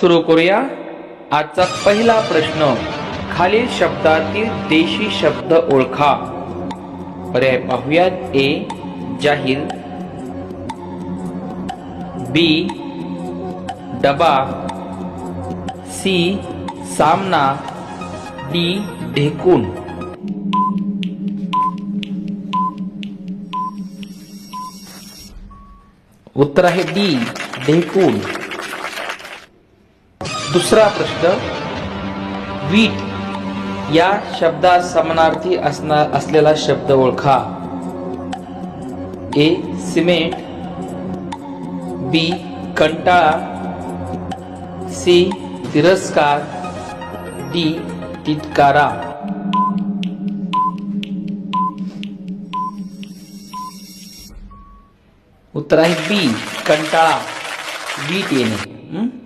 सुरू करूया आजचा पहिला प्रश्न. खालील शब्दातील देशी शब्द ओळखा. पर्याय पाहूयात. ए जाहीर. बी डबा. सी सामना. डी ढेकून. उत्तर आहे डी ढेकून. दुसरा प्रश्न वीट या शब्दात समानार्थी असणार असलेला शब्द ओळखा. ए सिमेंट बी कंटाळा सी तिरस्कार डी तितकारा उत्तर आहे बी कंटाळा. वीट येणे.